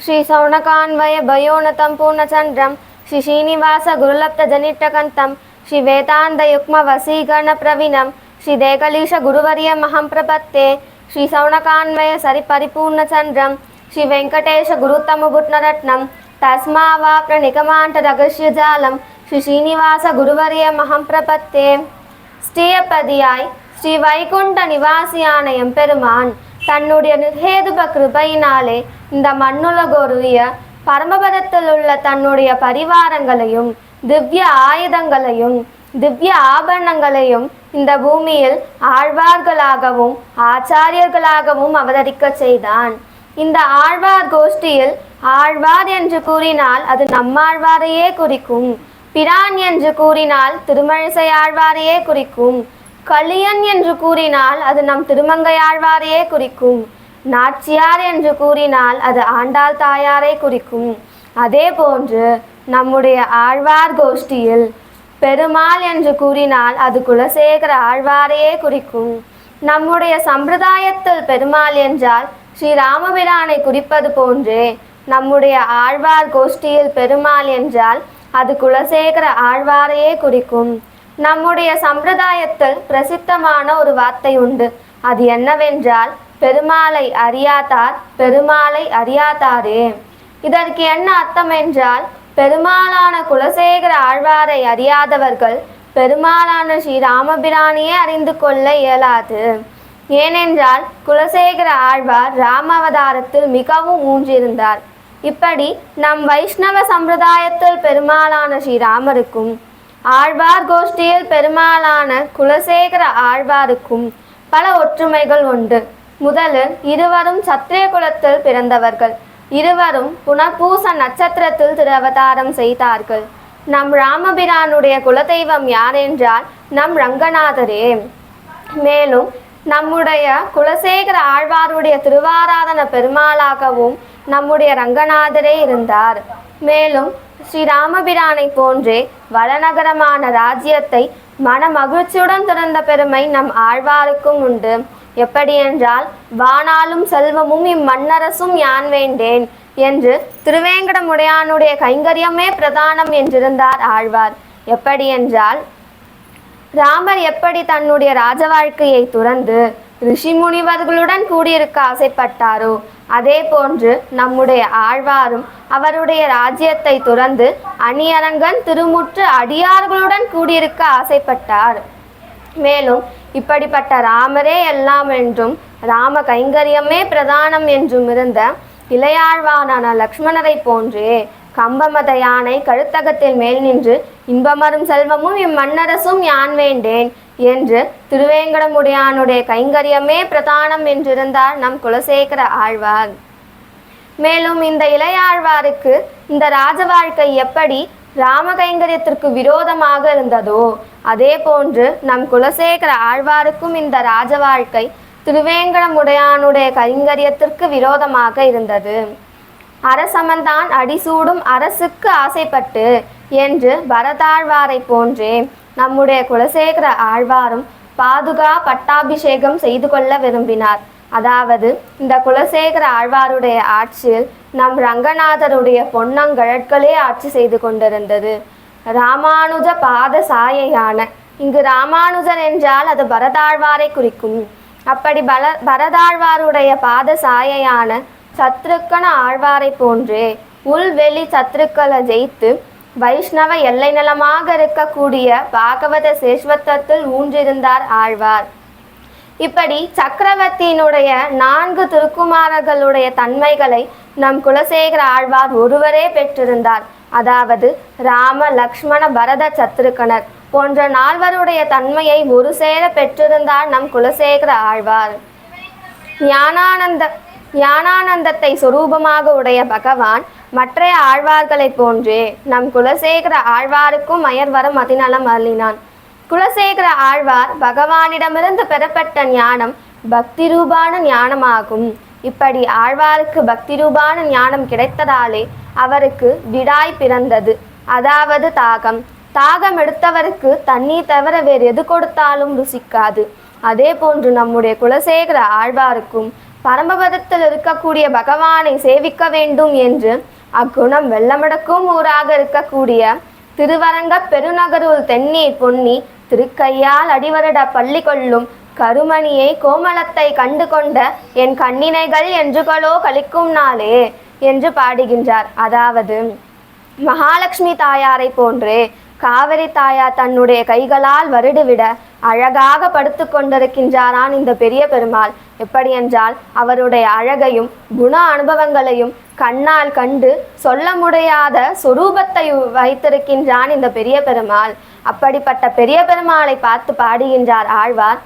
శ్రీ సౌనకాన్వయ భయోనతం పూర్ణచంద్రం శ్రీ శ్రీనివాస గురులప్త జనిట్టకంతం శ్రీ వేదాంత యుక్మ వసీగణ ప్రవీణం శ్రీ దేకలీష గురువర్య మహం ప్రపత్తే శ్రీ సౌనకాన్వయ సరి పరిపూర్ణచంద్రం శ్రీ వెంకటేశ గురుతమ గుట్నరత్నం తస్మావాప్ర నిగమాంట రగస్యజాలం శ్రీ శ్రీనివాస గురువర్య మహం ప్రపత్తే స్టే ஸ்ரீ வைகுண்ட நிவாசியான எம்பெருமான் தன்னுடைய நிர்ஹேதுப கிருபையினாலே இந்த மண்ணுலகொருவிய பரமபதத்தில் உள்ள தன்னுடைய பரிவாரங்களையும் திவ்ய ஆயுதங்களையும் திவ்ய ஆபரணங்களையும் இந்த பூமியில் ஆழ்வார்களாகவும் ஆச்சாரியர்களாகவும் அவதரிக்கச் செய்தான். இந்த ஆழ்வார் கோஷ்டியில் ஆழ்வார் என்று கூறினால் அது நம்மாழ்வாரையே குறிக்கும். பிரான் என்று கூறினால் திருமழிசை ஆழ்வாரையே குறிக்கும். கலியன் என்று கூறினால் அது நம் திருமங்கையாழ்வாரையே குறிக்கும். நாச்சியார் என்று கூறினால் அது ஆண்டாள் தாயாரை குறிக்கும். அதே போன்று நம்முடைய ஆழ்வார் கோஷ்டியில் பெருமாள் என்று கூறினால் அது குலசேகர ஆழ்வாரையே குறிக்கும். நம்முடைய சம்பிரதாயத்தில் பெருமாள் என்றால் ஸ்ரீ ராமபிரானை குறிப்பது போன்றே நம்முடைய ஆழ்வார் கோஷ்டியில் பெருமாள் என்றால் அது குலசேகர ஆழ்வாரையே குறிக்கும். நம்முடைய சம்பிரதாயத்தில் பிரசித்தமான ஒரு வார்த்தை உண்டு. அது என்னவென்றால் பெருமாளை அறியாதார் பெருமாளை அறியாதாரே. இதற்கு என்ன அர்த்தம் என்றால் பெருமாளான குலசேகர ஆழ்வாரை அறியாதவர்கள் பெருமாளான ஸ்ரீ ராமபிரானையே அறிந்து கொள்ள இயலாது. ஏனென்றால் குலசேகர ஆழ்வார் ராமவதாரத்தில் மிகவும் ஊன்றிருந்தார். இப்படி நம் வைஷ்ணவ சம்பிரதாயத்தில் பெருமாளான ஸ்ரீராமருக்கும் ஆழ்வார் கோஷ்டியில் பெருமாளான குலசேகர ஆழ்வாருக்கும் பல ஒற்றுமைகள் உண்டு. முதலில் இருவரும் சத்திரிய குலத்தில் பிறந்தவர்கள். இருவரும் புனர்பூச நட்சத்திரத்தில் திருவதாரம் செய்தார்கள். நம் ராமபிரானுடைய குலதெய்வம் யார் என்றால் நம் ரங்கநாதரே. மேலும் நம்முடைய குலசேகர ஆழ்வாருடைய திருவாராதன பெருமாளாகவும் நம்முடைய ரங்கநாதரே இருந்தார். மேலும் ஸ்ரீராமபிரானை போன்றே வளநகரமான ராஜ்யத்தை மன மகிழ்ச்சியுடன் திறந்த பெருமை நம் ஆழ்வாருக்கும் உண்டு. எப்படியென்றால் வானாலும் செல்வமும் இம்மன்னரசும் யான் வேண்டேன் என்று திருவேங்கடமுடையானுடைய கைங்கரியமே பிரதானம் என்றிருந்தார் ஆழ்வார். எப்படியென்றால் ராமர் எப்படி தன்னுடைய ராஜ வாழ்க்கையை துறந்து ரிஷி முனிவர்களுடன் கூடியிருக்க ஆசைப்பட்டாரோ அதே போன்று நம்முடைய ஆழ்வாரும் அவருடைய ராஜ்யத்தை துறந்து அணியரங்கன் திருமுற்று அடியார்களுடன் கூடியிருக்க ஆசைப்பட்டார். மேலும் இப்படிப்பட்ட ராமரே எல்லாம் என்றும் ராம கைங்கரியமே பிரதானம் என்றும் இருந்த இளையாழ்வானான லக்ஷ்மணரை போன்றே கம்பமத யானை கழுத்தகத்தில் மேல் நின்று இன்பமரும் செல்வமும் இம்மன்னரசும் யான் வேண்டேன் என்று திருவேங்கடமுடையானுடைய கைங்கரியமே பிரதானம் என்றிருந்தார் நம் குலசேகர ஆழ்வார். மேலும் இந்த இளையாழ்வாருக்கு இந்த ராஜ வாழ்க்கை எப்படி ராமகைங்கரியத்திற்கு விரோதமாக இருந்ததோ அதே போன்று நம் குலசேகர ஆழ்வாருக்கும் இந்த ராஜ வாழ்க்கை திருவேங்கடமுடையானுடைய கைங்கரியத்திற்கு விரோதமாக இருந்தது. அரசமன்தான் அடிசூடும் அரசுக்கு ஆசைப்பட்டு என்று பரதாழ்வாரை போன்றே நம்முடைய குலசேகர ஆழ்வாரும் பாதுகா பட்டாபிஷேகம் செய்து கொள்ள விரும்பினார். அதாவது இந்த குலசேகர ஆழ்வாருடைய ஆட்சியில் நம் ரங்கநாதருடைய பொன்னங்கழற்களே ஆட்சி செய்து கொண்டிருந்தது. ராமானுஜ பாத சாயையான இங்கு ராமானுஜன் என்றால் அது பரதாழ்வாரை குறிக்கும். அப்படி பல பரதாழ்வாருடைய பாத சாயையான சத்ருக்கன ஆழ்வாரை போன்றே உள்வெளி சத்ருக்களை ஜெயித்து வைஷ்ணவ எல்லை நலமாக இருக்கக்கூடிய பாகவத சேஷ்வத்தத்தில் ஊன்றிருந்தார் ஆழ்வார். இப்படி சக்கரவர்த்தியினுடைய நான்கு திருக்குமாரர்களுடைய தன்மைகளை நம் குலசேகர ஆழ்வார் ஒருவரே பெற்றிருந்தார். அதாவது ராம லக்ஷ்மண பரத சத்ருக்கனர் போன்ற நால்வருடைய தன்மையை ஒரு சேர பெற்றிருந்தார் நம் குலசேகர ஆழ்வார். ஞானானந்த ஞானானந்தத்தை சொரூபமாக உடைய பகவான் மற்ற ஆழ்வார்களைப் போன்றே நம் குலசேகர ஆழ்வாருக்கும் அயர்வரம் அதிநலம் அருளினான். குலசேகர ஆழ்வார் பகவானிடமிருந்து பெறப்பட்ட ஞானம் பக்தி ரூபான ஞானமாகும். இப்படி ஆழ்வாருக்கு பக்தி ரூபான ஞானம் கிடைத்ததாலே அவருக்கு விடாய் பிறந்தது. அதாவது தாகம். தாகம் எடுத்தவருக்கு தண்ணீர் தவிர வேறு எது கொடுத்தாலும் ருசிக்காது. அதே போன்று நம்முடைய குலசேகர ஆழ்வாருக்கும் பரமபதத்தில் இருக்கக்கூடிய பகவானை சேவிக்க வேண்டும் என்று அக்குணம் வெள்ளமடக்கும் ஊராக இருக்கக்கூடிய திருவரங்க பெருநகருள் தென்னீர் பொன்னி திருக்கையால் அடிவருட பள்ளி கொள்ளும் கருமணியை கோமலத்தை கண்டு கொண்ட என் கண்ணினைகள் என்றுகளோ கழிக்கும் நாளே என்று பாடுகின்றார். அதாவது மகாலட்சுமி தாயாரை போன்றே காவிரி தாயார் தன்னுடைய கைகளால் வருடுவிட அழகாக படுத்து கொண்டிருக்கின்றாரான் இந்த பெரிய பெருமாள். எப்படி என்றால் அவருடைய அழகையும் குண அனுபவங்களையும் கண்ணால் கண்டு சொல்ல முடியாத சொரூபத்தை வைத்திருக்கின்றான் இந்த பெரிய பெருமாள். அப்படிப்பட்ட பெரிய பெருமாளை பார்த்து பாடுகின்றார் ஆழ்வார்.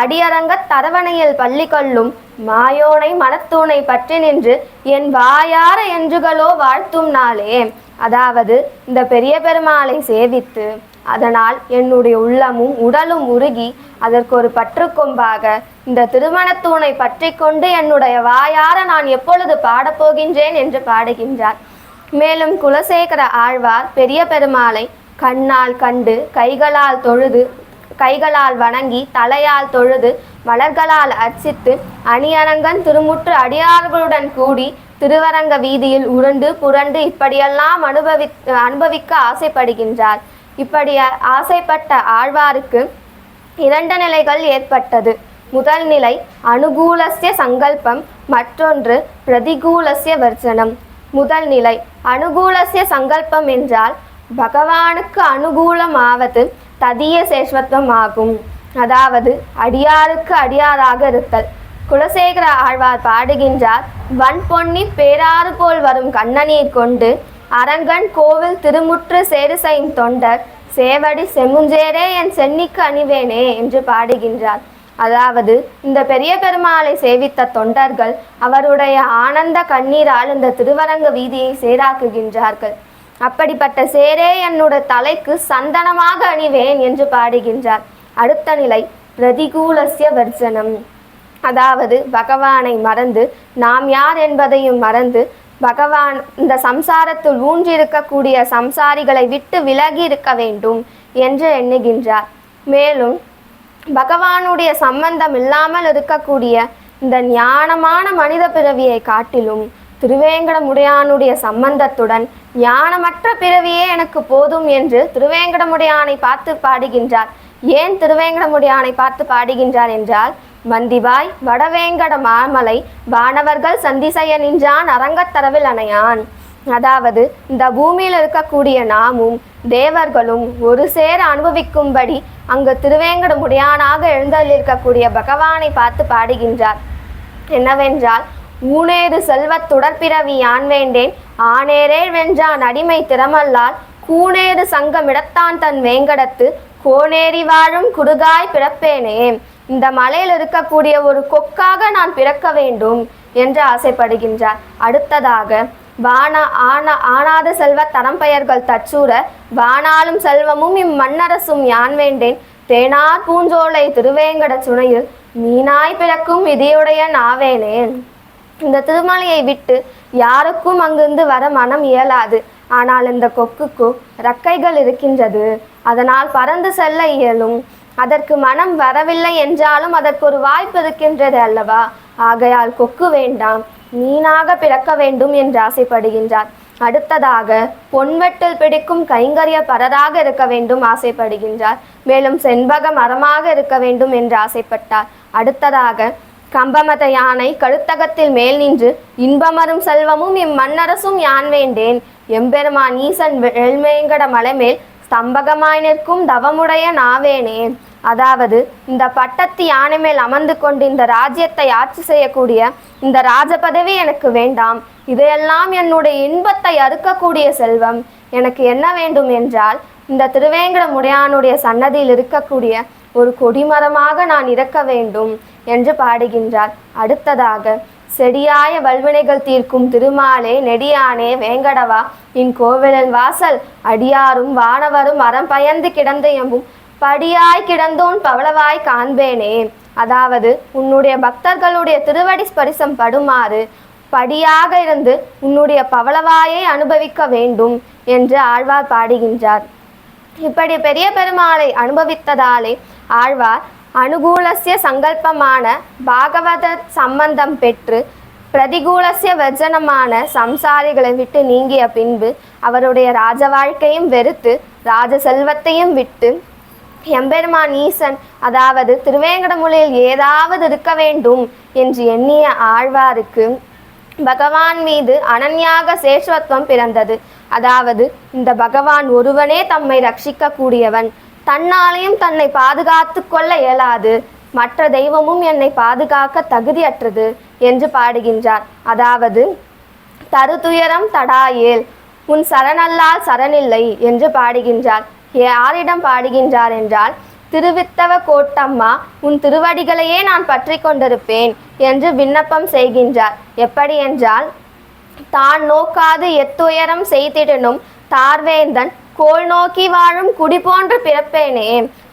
அடியரங்கத் தரவணையில் பள்ளி கொள்ளும் மாயோனை மனத்தூணை பற்றி நின்று என் வாயார என்றுகளோ வாழ்த்தும் நாளே. அதாவது இந்த பெரிய பெருமாளை சேவித்து அதனால் என்னுடைய உள்ளமும் உடலும் உருகி அதற்கு ஒரு பற்றுக்கொம்பாக இந்த திருமணத்தூணை பற்றி கொண்டு என்னுடைய வாயார நான் எப்பொழுது பாடப்போகின்றேன் என்று பாடுகின்றார். மேலும் குலசேகர ஆழ்வார் பெரிய பெருமாளை கண்ணால் கண்டு கைகளால் தொழுது கைகளால் வணங்கி தலையால் தொழுது மலர்களால் அர்ச்சித்து அணியரங்கன் திருமுற்று அடியார்களுடன் கூடி திருவரங்க வீதியில் உருண்டு புரண்டு இப்படியெல்லாம் அனுபவி அனுபவிக்க ஆசைப்படுகின்றார். இப்படி ஆசைப்பட்ட ஆழ்வாருக்கு இரண்டு நிலைகள் ஏற்பட்டது. முதல் நிலை அனுகூலஸ்ய சங்கல்பம் மற்றொன்று பிரதிகூலஸ்ய வர்ஜனம். முதல் நிலை அனுகூலஸ்ய சங்கல்பம் என்றால் பகவானுக்கு அனுகூலமாவது ததிய சேஷ்வத்வம் ஆகும் அதாவது அடியாருக்கு அடியாராக இருத்தல். குலசேகர ஆழ்வார் பாடுகின்றார் வன் பொன்னி பேராறு போல் வரும் கண்ணநீர் கொண்டு அரங்கன் கோவில் திருமுற்று சேரு செய்யும் தொண்டர் சேவடி செமுஞ்சேரே என் சென்னிக்கு அணிவேனே என்று பாடுகின்றார். அதாவது இந்த பெரிய பெருமாளை சேவித்த தொண்டர்கள் அவருடைய ஆனந்த கண்ணீரால் இந்த திருவரங்க வீதியை சேராக்குகின்றார்கள். அப்படிப்பட்ட சேரே என்னுடைய தலைக்கு சந்தனமாக அணிவேன் என்று பாடுகின்றார். அடுத்த நிலை பிரதிகூலசிய வர்ஜனம். அதாவது பகவானை மறந்து நாம் யார் என்பதையும் மறந்து பகவான் இந்த சம்சாரத்தில் ஊன்றிருக்கக்கூடிய சம்சாரிகளை விட்டு விலகி இருக்க வேண்டும் என்று எண்ணுகின்றார். மேலும் பகவானுடைய சம்பந்தம் இல்லாமல் இருக்கக்கூடிய இந்த ஞானமான மனித பிறவியை காட்டிலும் திருவேங்கடமுடையானுடைய சம்பந்தத்துடன் ஞானமற்ற பிறவியே எனக்கு போதும் என்று திருவேங்கடமுடையானை பார்த்து பாடுகின்றார். ஏன் திருவேங்கடமுடையானை பார்த்து பாடுகின்றார் என்றால் மந்திபாய் வடவேங்கட மாமலை வானவர்கள் சந்திசைய நின்றான் அரங்கத்தரவில் அணையான். அதாவது இந்த பூமியில் இருக்கக்கூடிய நாமும் தேவர்களும் ஒரு சேர அனுபவிக்கும்படி அங்கு திருவேங்கடமுடையானாக எழுந்தருளிருக்கக்கூடிய பகவானை பார்த்து பாடுகின்றார். என்னவென்றால் ஊனேறு செல்வத் தொடர்பிறவி யான் வேண்டேன்? ஆனேரே வென்றான் அடிமை திறமல்லால் கூனேறு சங்கமிடத்தான் தன் வேங்கடத்து கோனேறி வாழும் குடுகாய் பிறப்பேனே. இந்த மலையில் இருக்கக்கூடிய ஒரு கொக்காக நான் பிறக்க வேண்டும் என்று ஆசைப்படுகின்றார். அடுத்ததாக வானா ஆனா ஆனாத செல்வ தடம்பெயர்கள் தச்சூர வானாலும் செல்வமும் இம்மன்னரசும் யான் வேண்டேன். தேனார் பூஞ்சோலை திருவேங்கட சுனையில் மீனாய் பிறக்கும் விதியுடைய நாவேனேன். இந்த திருமலையை விட்டு யாருக்கும் அங்கிருந்து வர மனம் இயலாது. ஆனால் இந்த கொக்குக்கு ரக்கைகள் இருக்கின்றது. அதனால் பறந்து செல்ல இயலும். அதற்கு மனம் வரவில்லை என்றாலும் அதற்கு ஒரு வாய்ப்பு இருக்கின்றது அல்லவா? ஆகையால் கொக்கு வேண்டாம். மீனாக பிறக்க வேண்டும் என்று ஆசைப்படுகின்றார். அடுத்ததாக பொன்வெட்டில் பிடிக்கும் கைங்கரிய பரராக இருக்க வேண்டும் ஆசைப்படுகின்றார். மேலும் செண்பக மரமாக இருக்க வேண்டும் என்று ஆசைப்பட்டார். அடுத்ததாக கம்பமத யானை கழுத்தகத்தில் மேல் நின்று இன்பமரும் செல்வமும் இம்மன்னரசும் யான் வேண்டேன். எம்பெருமான் ஈசன் வெள்மேங்கட மலைமேல் ஸ்தம்பகமாய் நிற்கும் தவமுடைய நாவேனே அதாவது இந்த பட்டத்து யானை மேல் அமர்ந்து கொண்டு இந்த ராஜ்யத்தை ஆட்சி செய்யக்கூடிய இந்த ராஜ பதவி எனக்கு வேண்டாம். இதையெல்லாம் என்னுடைய இன்பத்தை அறுக்கக்கூடிய செல்வம். எனக்கு என்ன வேண்டும் என்றால் இந்த திருவேங்கடமுடையானுடைய சன்னதியில் இருக்கக்கூடிய ஒரு கொடிமரமாக நான் இருக்க வேண்டும் என்று பாடுகின்றார். அடுத்ததாக செடியாய வல்வினைகள் தீர்க்கும் திருமாலே நெடியானே வேங்கடவா இன் கோவிலன் வாசல் அடியாரும் வானவரும் அறம் பயந்து கிடந்த எம்பும் படியாய் கிடந்தோன் பவளவாய் காண்பேனே. அதாவது உன்னுடைய பக்தர்களுடைய திருவடி ஸ்பரிசம் படுமாறு படியாக இருந்து உன்னுடைய பவளவாயை அனுபவிக்க வேண்டும் என்று ஆழ்வார் பாடுகின்றார். இப்படி பெரிய பெருமாளை அனுபவித்ததாலே ஆழ்வார் அனுகூலசிய சங்கல்பமான பாகவத சம்பந்தம் பெற்று பிரதிகூலசிய வர்ஜனமான சம்சாரிகளை விட்டு நீங்கிய பின்பு அவருடைய ராஜ வாழ்க்கையும் வெறுத்து ராஜ செல்வத்தையும் விட்டு எம்பெருமான் ஈசன் அதாவது திருவேங்கடமுலையில் ஏதாவது இருக்க வேண்டும் என்று எண்ணிய ஆழ்வாருக்கு பகவான் மீது அனன்யாக சேஷ்வத்வம் பிறந்தது. அதாவது இந்த பகவான் ஒருவனே தம்மை ரட்சிக்க கூடியவன் தன்னாலையும் தன்னை பாதுகாத்து கொள்ள இயலாது. மற்ற தெய்வமும் என்னை பாதுகாக்க தகுதியற்றது என்று பாடுகின்றார். அதாவது தருதுயரம் தடாயேல் உன் சரணல்லால் சரணில்லை என்று பாடுகின்றார். யாரிடம் பாடுகின்றார் என்றால் திருவித்தவ கோட்டம்மா உன் திருவடிகளையே நான் பற்றி கொண்டிருப்பேன் என்று விண்ணப்பம் செய்கின்றார். எப்படி என்றால் தான் நோக்காது எத்துயரம் செய்திடனும் தார்வேந்தன் கோல் நோக்கி வாழும் குடி போன்று பிறப்பேனே.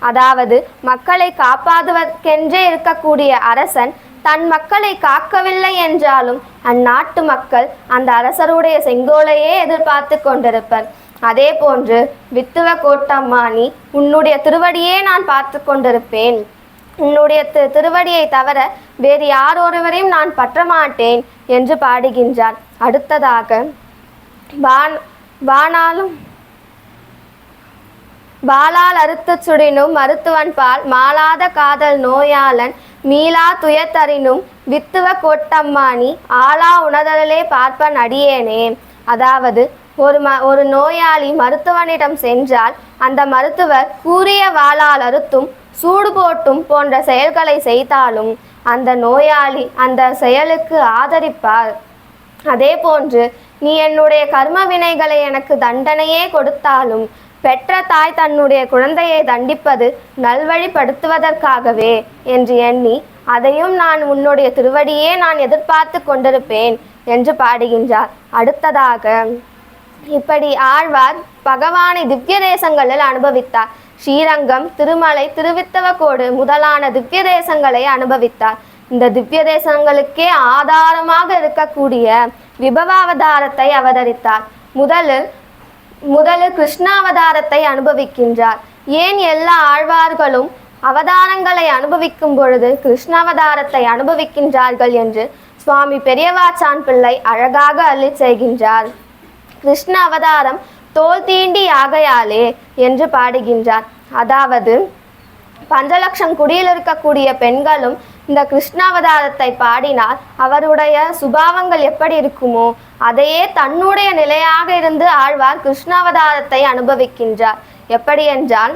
அதாவது மக்களை காப்பாதுவதற்கென்றே இருக்கக்கூடிய அரசன் தன் மக்களை காக்கவில்லை என்றாலும் அந்நாட்டு மக்கள் அந்த அரசருடைய செங்கோலையே எதிர்பார்த்து கொண்டிருப்பர். அதே போன்று வித்துவ கோட்டம்மானி உன்னுடைய திருவடியே நான் பார்த்து கொண்டிருப்பேன். உன்னுடைய திருவடியை தவிர வேறு யாரொருவரையும் நான் பற்ற மாட்டேன் என்று பாடுகின்றார் அடுத்ததாக வான் வானாலும் பாலால் அறுத்து சுடினும் மருத்துவன் பால் மாளாத காதல் நோயாளன் மீளா துயத்தறினும் வித்துவ கோட்டம்மானி ஆளா உணதலே பார்ப்பன் அடியேனே. அதாவது ஒரு ம ஒரு நோயாளி மருத்துவனிடம் சென்றால் அந்த மருத்துவர் கூறிய வாளால் அறுத்தும் சூடு போட்டும் போன்ற செயல்களை செய்தாலும் அந்த நோயாளி அந்த செயலுக்கு ஆதரிப்பார். அதே போன்று நீ என்னுடைய கர்ம வினைகளை எனக்கு தண்டனையே கொடுத்தாலும் பெற்ற தாய் தன்னுடைய குழந்தையை தண்டிப்பது நல்வழிப்படுத்துவதற்காகவே என்று எண்ணி அதையும் நான் உன்னுடைய திருவடியே நான் எதிர்பார்த்து கொண்டிருப்பேன் என்று பாடுகின்றார். அடுத்ததாக இப்படி ஆழ்வார் பகவானை திவ்ய தேசங்களில் அனுபவித்தார். ஸ்ரீரங்கம் திருமலை திருவித்தவக்கோடு முதலான திவ்ய தேசங்களை அனுபவித்தார். இந்த திவ்ய தேசங்களுக்கே ஆதாரமாக இருக்கக்கூடிய விபவாவதாரத்தை அவதரித்தார். முதலில் முதலில் கிருஷ்ணாவதாரத்தை அனுபவிக்கின்றார். ஏன் எல்லா ஆழ்வார்களும் அவதாரங்களை அனுபவிக்கும் பொழுது கிருஷ்ணாவதாரத்தை அனுபவிக்கின்றார்கள் என்று சுவாமி பெரியவாச்சான் பிள்ளை அழகாக அள்ளிச் செய்கின்றார். கிருஷ்ண அவதாரம் தோல் தீண்டி ஆகையாலே என்று பாடுகின்றார். அதாவது பஞ்சலட்சம் குடியில் இருக்கக்கூடிய பெண்களும் இந்த கிருஷ்ணாவதாரத்தை பாடினால் அவருடைய சுபாவங்கள் எப்படி இருக்குமோ அதையே தன்னுடைய நிலையாக இருந்து ஆழ்வார் கிருஷ்ணாவதாரத்தை அனுபவிக்கின்றார். எப்படி என்றால்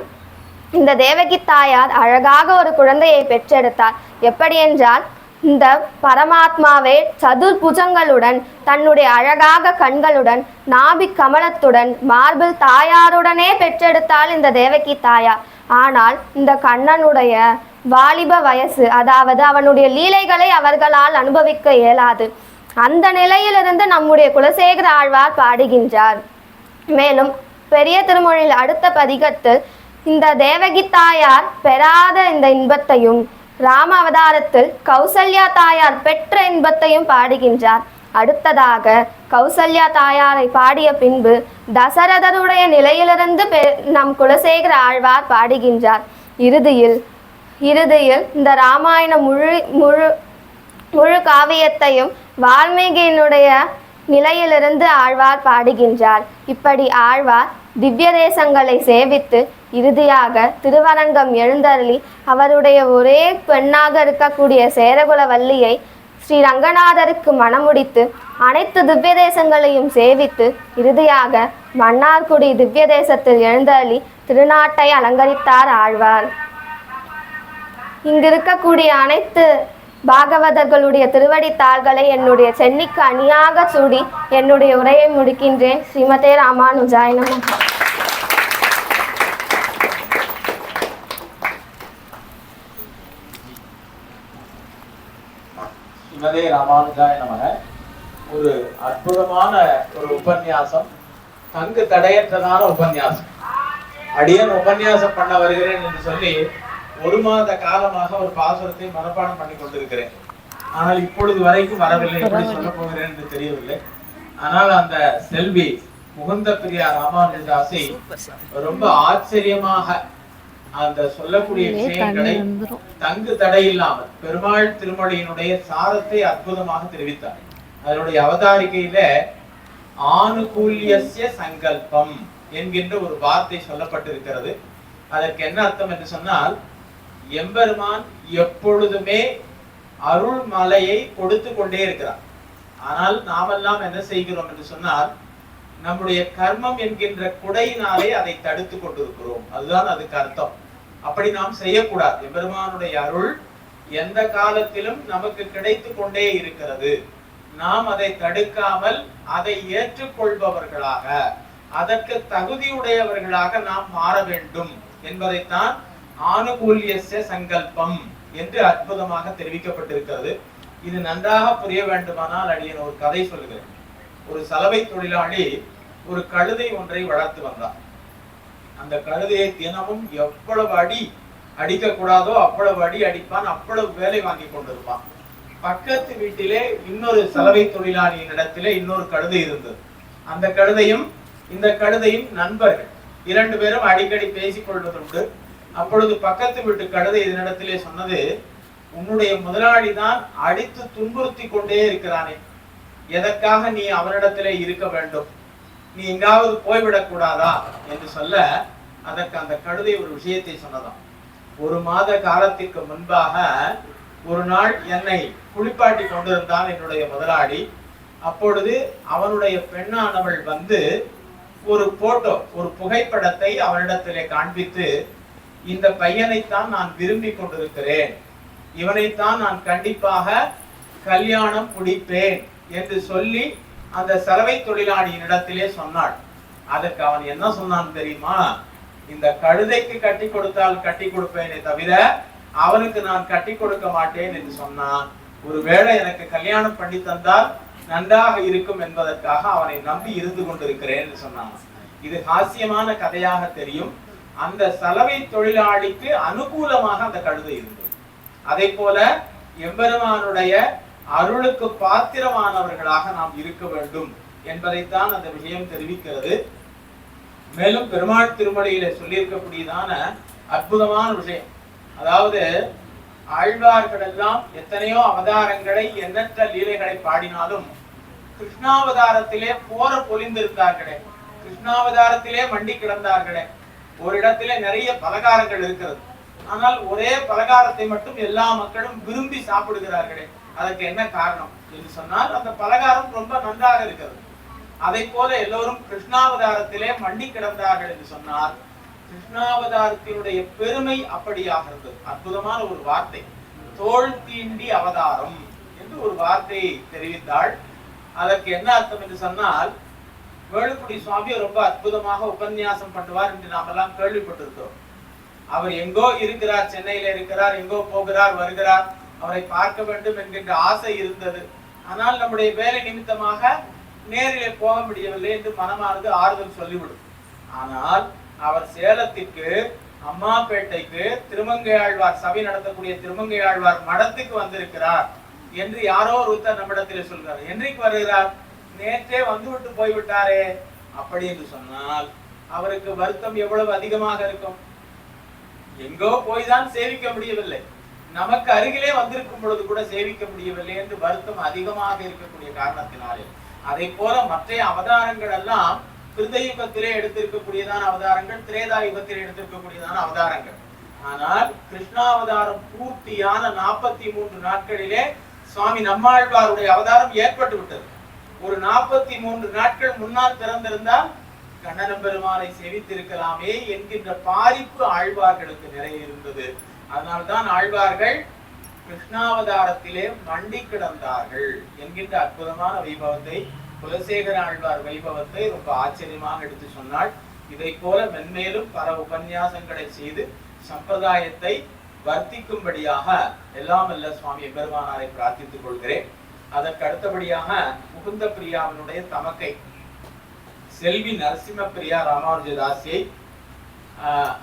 இந்த தேவகி தாயார் அழகாக ஒரு குழந்தையை பெற்றெடுத்தார். எப்படி என்றால் இந்த பரமாத்மாவே சதுர் புஜங்களுடன் தன்னுடைய அழகாக கண்களுடன் நாபிக் கமலத்துடன் மார்பில் தாயாருடனே பெற்றெடுத்தாள் இந்த தேவகி தாயார் ஆனால் இந்த கண்ணனுடைய வாலிப வயசு அதாவது அவனுடைய லீலைகளை அவர்களால் அனுபவிக்க இயலாது. அந்த நிலையிலிருந்து நம்முடைய குலசேகர ஆழ்வார் பாடுகின்றார். மேலும் பெரிய திருமொழியில் அடுத்த பதிகத்தில் இந்த தேவகி தாயார் பெறாத இந்த இன்பத்தையும் ராம அவதாரத்தில் கௌசல்யா தாயார் பெற்ற இன்பத்தையும் பாடுகின்றார். அடுத்ததாக கௌசல்யா தாயாரை பாடிய பின்பு தசரதருடைய நிலையிலிருந்து பெ- நம் குலசேகர ஆழ்வார் பாடுகின்றார். இறுதியில் இறுதியில் இந்த ராமாயண முழு முழு முழு காவியத்தையும் வால்மீகியினுடைய நிலையிலிருந்து ஆழ்வார் பாடுகின்றார். இப்படி ஆழ்வார் திவ்ய தேசங்களை சேவித்து இறுதியாக திருவரங்கம் எழுந்தருளி அவருடைய ஒரே பெண்ணாக இருக்கக்கூடிய சேரகுலவல்லியை ஸ்ரீ ரங்கநாதருக்கு மணமுடித்து அனைத்து திவ்ய தேசங்களையும் சேவித்து இறுதியாக மன்னார்குடி திவ்ய தேசத்தில் எழுந்தருளி திருநாட்டை அலங்கரித்தார் ஆழ்வார். இங்கிருக்கக்கூடிய அனைத்து பாகவதர்களுடைய திருவடி தாள்களை என்னுடைய சென்னிக்கு அணியாக சூடி என்னுடைய உரையை முடிக்கின்றேன். ஸ்ரீமதே ராமானுஜாய ஸ்ரீமதே ராமானுஜாய நமக. ஒரு அற்புதமான ஒரு உபன்யாசம் தங்கு தடையற்றதான உபன்யாசம். அடியன் உபன்யாசம் பண்ண வருகிறேன் என்று சொல்லி ஒரு மாத காலமாக ஒரு பாசுரத்தை மனப்பாடம் பண்ணி கொண்டிருக்கிறேன். ஆனால் இப்பொழுது வரைக்கும் வரவில்லை எப்படி சொல்ல போகிறேன் என்று தெரியவில்லை. ஆனால் அந்த செல்வி முகுந்த பிரியா ராமானுஜாசி ரொம்ப ஆச்சரியமாக அந்த சொல்லக்கூடிய விஷயங்களை தங்கு தடை இல்லாமல் பெருமாள் திருமொழியினுடைய சாரத்தை அற்புதமாக தெரிவித்தார். அதனுடைய அவதாரிகையில ஆணுகூல்யஸ்ய சங்கல்பம் என்கின்ற ஒரு வார்த்தை சொல்லப்பட்டிருக்கிறது. அதற்கு என்ன அர்த்தம் என்று சொன்னால் எம்பெருமான் எப்பொழுதுமே அருள் மலையை கொடுத்து கொண்டே இருக்கிறார். ஆனால் நாமெல்லாம் என்ன செய்கிறோம் என்று சொன்னால் நம்முடைய கர்மம் என்கின்ற குடையினாலே அதை தடுத்து கொண்டிருக்கிறோம். அதுதான் அதுக்கு அர்த்தம். அப்படி நாம் செய்யக்கூடாது. எம்பெருமானுடைய அருள் எந்த காலத்திலும் நமக்கு கிடைத்து கொண்டே இருக்கிறது. நாம் அதை தடுக்காமல் அதை ஏற்றுக்கொள்பவர்களாக அதற்கு தகுதியுடையவர்களாக நாம் மாற வேண்டும் என்பதைத்தான் ஆனுகூல்யச சங்கல்பம் என்று அற்புதமாக தெரிவிக்கப்பட்டிருக்கிறது. இது நன்றாக புரிய வேண்டுமானால் அடியன் ஒரு கதை சொல்கிறேன் ஒரு சலவை தொழிலாளி ஒரு கழுதை ஒன்றை வளர்த்து வந்தார். அந்த கழுதையை தினமும் எவ்வளவு அடி அடிக்க கூடாதோ அவ்வளவு அடி அடிப்பான் அவ்வளவு வேலை வாங்கி கொண்டிருப்பான். பக்கத்து வீட்டிலே இன்னொரு சலவை தொழிலாளியின் இடத்திலே இன்னொரு கழுதை இருந்தது. அந்த கழுதையும் இந்த கழுதையும் நண்பர்கள் இரண்டு பேரும் அடிக்கடி பேசிக் கொள்வதுண்டு அப்பொழுது பக்கத்து வீட்டு கழுதை இதனிடத்திலே சொன்னது உன்னுடைய முதலாளி தான் அடித்து துன்புறுத்தி கொண்டே இருக்கிறானே எதற்காக நீ அவனிடத்திலே இருக்க வேண்டும்? நீ எங்காவது போய்விடக் கூடாதா என்று சொல்ல அதற்கு அந்த கழுதை ஒரு விஷயத்தை சொன்னதாம். ஒரு மாத காலத்திற்கு முன்பாக ஒரு நாள் என்னை குளிப்பாட்டி கொண்டிருந்தான் என்னுடைய முதலாளி. அப்பொழுது அவனுடைய பெண்ணானவள் வந்து ஒரு போட்டோ ஒரு புகைப்படத்தை அவனிடத்திலே காண்பித்து இந்த பையனைத்தான் நான் விரும்பி கொண்டிருக்கிறேன். இவனைத்தான் நான் கண்டிப்பாக கல்யாணம் முடிப்பேன். என்று சொல்லி அந்த சலவை தொழிலாளியின் இடத்திலே சொன்னாள். அதற்கு அவன் என்ன சொன்னான் தெரியுமா? இந்த கழுதைக்கு கட்டி கொடுத்தால் கட்டி கொடுப்பேனே தவிர அவனுக்கு நான் கட்டி கொடுக்க மாட்டேன் என்று சொன்னான். ஒருவேளை எனக்கு கல்யாணம் பண்ணி தந்தால் நன்றாக இருக்கும் என்பதற்காக அவனை நம்பி இருந்து கொண்டிருக்கிறேன் என்று சொன்னான். இது ஹாஸ்யமான கதையாக தெரியும். அந்த சலவை தொழிலாளிக்கு அனுகூலமாக அந்த கழுதை இருந்தது. அதை போல எம்பெருமானுடைய அருளுக்கு பாத்திரமானவர்களாக நாம் இருக்க வேண்டும் என்பதைத்தான் அந்த விஷயம் தெரிவிக்கிறது. மேலும் பெருமாள் திருமலையில சொல்லியிருக்கக்கூடியதான அற்புதமான விஷயம். அதாவது ஆழ்வார்கள் எல்லாம் எத்தனையோ அவதாரங்களை எண்ணற்ற லீலைகளை பாடினாலும் கிருஷ்ணாவதாரத்திலே போர பொலிந்திருந்தார்களே கிருஷ்ணாவதாரத்திலே மண்டி கிடந்தார்களே ஒரு இடத்திலே நிறைய பலகாரங்கள் இருக்கிறது. ஆனால் ஒரே பலகாரத்தை மட்டும் எல்லா மக்களும் விரும்பி சாப்பிடுகிறார்களே அதற்கு என்ன காரணம் என்று சொன்னால் அந்த பலகாரம் ரொம்ப நன்றாக இருக்கிறது. அதை போல எல்லோரும் கிருஷ்ணாவதாரத்திலே மண்டி கிடந்தார்கள் என்று சொன்னால் கிருஷ்ணாவதாரத்தினுடைய பெருமை அப்படியாக இருந்தது. அற்புதமான ஒரு வார்த்தை. தோல் தீண்டி அவதாரம் என்று ஒரு வார்த்தையை தெரிவித்தாள். அதற்கு என்ன அர்த்தம் என்று சொன்னால் வேலுக்குடி சுவாமி ரொம்ப அற்புதமாக உபன்யாசம் பண்ணுவார் என்று நாம் எல்லாம் கேள்விப்பட்டிருக்கிறோம். அவர் எங்கோ இருக்கிறார் சென்னையில இருக்கிறார் எங்கோ போகிறார் வருகிறார். அவரை பார்க்க வேண்டும் என்கின்ற ஆசை இருந்தது. ஆனால் நம்முடைய வேலை நிமித்தமாக நேரிலே போக முடியவில்லை என்று மனமானது ஆறுதல் சொல்லிவிடும். ஆனால் அவர் சேலத்திற்கு அம்மாப்பேட்டைக்கு திருமங்கையாழ்வார் சபை நடத்தக்கூடிய திருமங்கையாழ்வார் மடத்துக்கு வந்திருக்கிறார் என்று யாரோ ஒருத்தர் நம்மிடத்தில் சொல்கிறார். என்றைக்கு வருகிறார்? நேற்றே வந்துவிட்டு போய்விட்டாரே. அப்படி என்று சொன்னால் அவருக்கு வருத்தம் எவ்வளவு அதிகமாக இருக்கும்? எங்கோ போய் தான் சேவிக்க முடியவில்லை. நமக்கு அருகிலே வந்திருக்கும் பொழுது கூட சேவிக்க முடியவில்லை என்று வருத்தம் அதிகமாக இருக்கக்கூடிய காரணத்தினாலே. அதை போல மற்ற அவதாரங்கள் எல்லாம் கிருதயுகத்திலே எடுத்திருக்கக்கூடியதான அவதாரங்கள் திரேதா யுகத்திலே எடுத்திருக்கக்கூடியதான அவதாரங்கள். ஆனால் கிருஷ்ணாவதாரம் பூர்த்தியான நாற்பத்தி மூன்று நாட்களிலே சுவாமி நம்மாழ்வாருடைய அவதாரம் ஏற்பட்டு விட்டது ஒரு நாற்பத்தி மூன்று நாட்கள் முன்னால் பிறந்திருந்தால் கண்ணன பெருமானை செவித்திருக்கலாமே என்கின்ற பாதிப்பு ஆழ்வார்களுக்கு நிறைய இருந்தது. அதனால்தான் ஆழ்வார்கள் கிருஷ்ணாவதாரத்திலே மண்டி கிடந்தார்கள் என்கின்ற அற்புதமான வைபவத்தை குலசேகர ஆழ்வார் வைபவத்தை ரொம்ப ஆச்சரியமாக எடுத்து சொன்னாள். இதை போல மென்மேலும் பல உபன்யாசங்களை செய்து சம்பிரதாயத்தை வர்த்திக்கும்படியாக எல்லாம் அல்ல சுவாமி பெருமானாரை பிரார்த்தித்துக் கொள்கிறேன். அதற்கு அடுத்தபடியாக முகுந்த பிரியாவினுடைய தமக்கை செல்வி நரசிம்ம பிரியா ராமானுஜதாசியை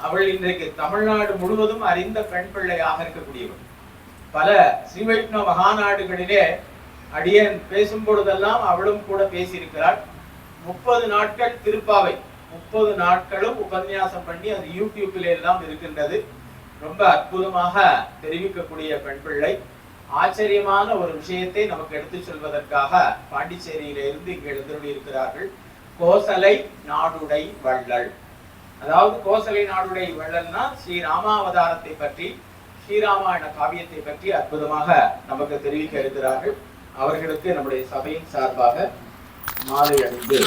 அவள் இன்றைக்கு தமிழ்நாடு முழுவதும் அறிந்த பெண் பிள்ளையாக இருக்கக்கூடியவள் பல ஸ்ரீ வைஷ்ணவ மகாநாடுகளிலே அடியன் பேசும் பொழுதெல்லாம் அவளும் கூட பேசியிருக்கிறாள். முப்பது நாட்கள் திருப்பாவை முப்பது நாட்களும் உபன்யாசம் பண்ணி அது யூடியூப்ல எல்லாம் இருக்கின்றது. ரொம்ப அற்புதமாக தெரிவிக்கக்கூடிய பெண் பிள்ளை. ஆச்சரியமான ஒரு விஷயத்தை நமக்கு எடுத்துச் சொல்வதற்காக பாண்டிச்சேரியிலிருந்து இங்கு எழுந்துள்ளிருக்கிறார்கள் கோசலை நாடுடை வள்ளல். அதாவது கோசலை நாடுடைய வள்ளல்னா ஸ்ரீ ராமாவதாரத்தை பற்றி ஸ்ரீராமாயண காவியத்தை பற்றி அற்புதமாக நமக்கு தெரிவிக்க இருக்கிறார்கள். அவர்களுக்கு நம்முடைய சபையின் சார்பாக மாலை அணிந்து